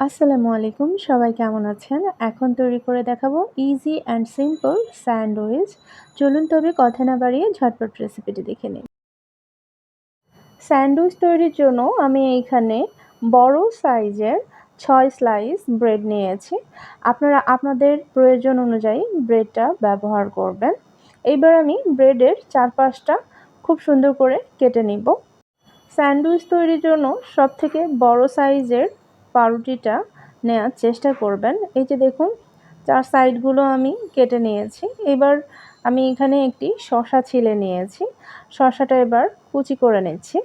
আসসালামু আলাইকুম, সবাই কেমন আছেন? এখন তৈরি করে দেখাবো ইজি অ্যান্ড সিম্পল স্যান্ডউইচ চলুন তবে কথা না বাড়িয়ে ঝটপট রেসিপিটি দেখে নিন স্যান্ডউইচ তৈরির জন্য আমি এইখানে বড় সাইজের ছয় স্লাইস ব্রেড নিয়েছি। আপনারা আপনাদের প্রয়োজন অনুযায়ী ব্রেডটা ব্যবহার করবেন। এইবার আমি ব্রেডের চারপাশটা খুব সুন্দর করে কেটে নিব। স্যান্ডউইচ তৈরির জন্য সবথেকে বড় সাইজের পাউরুটিটা নেওয়ার চেষ্টা করবেন। এই যে দেখুন, চার সাইডগুলো আমি কেটে নিয়েছি। এবার আমি এখানে একটি শশা ছিলে নিয়েছি। শশাটা এবার কুচি করে নিচ্ছি।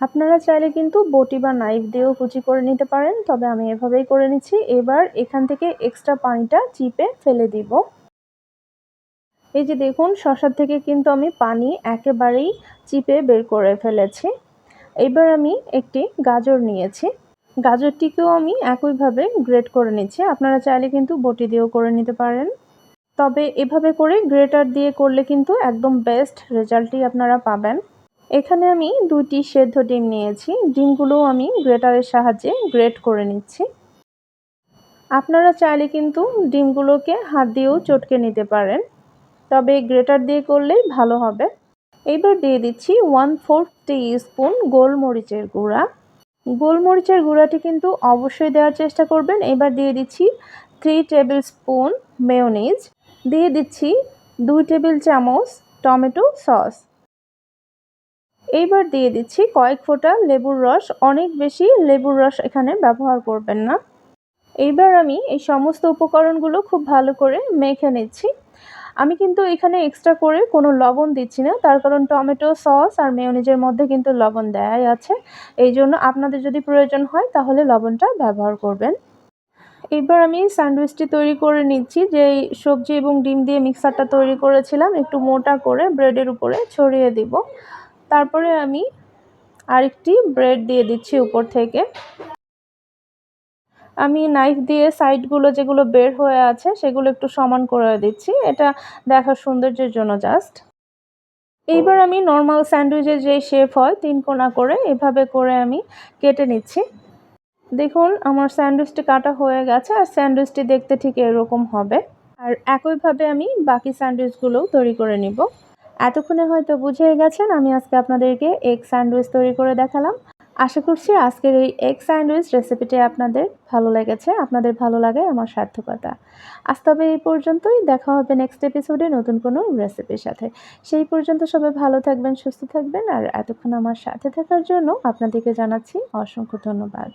আপনারা চাইলে কিন্তু বটি বা নাইফ দিয়েও কুচি করে নিতে পারেন, তবে আমি এভাবেই করে নিচ্ছি। এবার এখান থেকে এক্সট্রা পানিটা চিপে ফেলে দিব। এই যে দেখুন শশার থেকে কিন্তু আমি পানি একেবারেই চিপে বের করে ফেলেছি। এবার আমি একটি গাজর নিয়েছি। গাজরটিকেও আমি একইভাবে গ্রেট করে নিচ্ছি। আপনারা চাইলে কিন্তু বটি দিয়েও করে নিতে পারেন। তবে এভাবে করে গ্রেটার দিয়ে করলে কিন্তু একদম বেস্ট রেজাল্টই আপনারা পাবেন। এখানে আমি দুইটি সেদ্ধ ডিম নিয়েছি। ডিমগুলোও আমি গ্রেটারের সাহায্যে গ্রেট করে নিচ্ছি। আপনারা চাইলে কিন্তু ডিমগুলোকে হাত দিয়েও চটকে নিতে পারেন। তবে গ্রেটার দিয়ে করলেই ভালো হবে। এবার দিয়ে দিচ্ছি ওয়ান ফোর্থ টি স্পুন গোলমরিচের গুঁড়া। গোলমরিচের গুঁড়াটি কিন্তু অবশ্যই দেওয়ার চেষ্টা করবেন। এবার দিয়ে দিচ্ছি থ্রি টেবিল স্পুন মেয়োনিজ দিয়ে দিচ্ছি দুই টেবিল চামচ টমেটো সস। এইবার দিয়ে দিচ্ছি কয়েক ফোঁটা লেবুর রস। অনেক বেশি লেবুর রস এখানে ব্যবহার করবেন না। এইবার আমি এই সমস্ত উপকরণগুলো খুব ভালো করে মেখে নিচ্ছি। আমি কিন্তু এখানে এক্সট্রা করে কোনো লবণ দিচ্ছি না। তার কারণ টমেটো সস আর মেয়নিজের মধ্যে কিন্তু লবণ দেয়াই আছে। এই জন্য আপনাদের যদি প্রয়োজন হয় তাহলে লবণটা ব্যবহার করবেন। এবার আমি স্যান্ডউইচটি তৈরি করে নিচ্ছি। যে সবজি এবং ডিম দিয়ে মিক্সারটা তৈরি করেছিলাম, একটু মোটা করে ব্রেডের উপরে ছড়িয়ে দিব। তারপরে আমি আরেকটি ব্রেড দিয়ে দিচ্ছি উপর থেকে। আমি নাইফ দিয়ে সাইডগুলো যেগুলো বের হয়ে আছে সেগুলো একটু সমান করে দিচ্ছি। এটা দেখার সৌন্দর্যের জন্য জাস্ট এইবার আমি নর্মাল স্যান্ডউইচের যে শেপ হয়, তিন কোনা করে এভাবে করে আমি কেটে নিচ্ছি। দেখুন, আমার স্যান্ডউইচটি কাটা হয়ে গেছে আর স্যান্ডউইচটি দেখতে ঠিক এরকম হবে। আর একইভাবে আমি বাকি স্যান্ডউইচগুলোও তৈরি করে নিব। এতক্ষণে হয়তো বুঝে গেছেন, আমি আজকে আপনাদেরকে এগ স্যান্ডউইচ তৈরি করে দেখালাম। আশা করছি আজকের এই এগ স্যান্ডউইচ রেসিপিটি আপনাদের ভালো লেগেছে, আপনাদের ভালো লাগে আমার সার্থকতা। আজ তবে এই পর্যন্তই, দেখা হবে নেক্সট এপিসোডে নতুন কোনো রেসিপির সাথে। সেই পর্যন্ত সবাই ভালো থাকবেন, সুস্থ থাকবেন, আর এতক্ষণ আমার সাথে থাকার জন্য আপনাদেরকে জানাচ্ছি অসংখ্য ধন্যবাদ।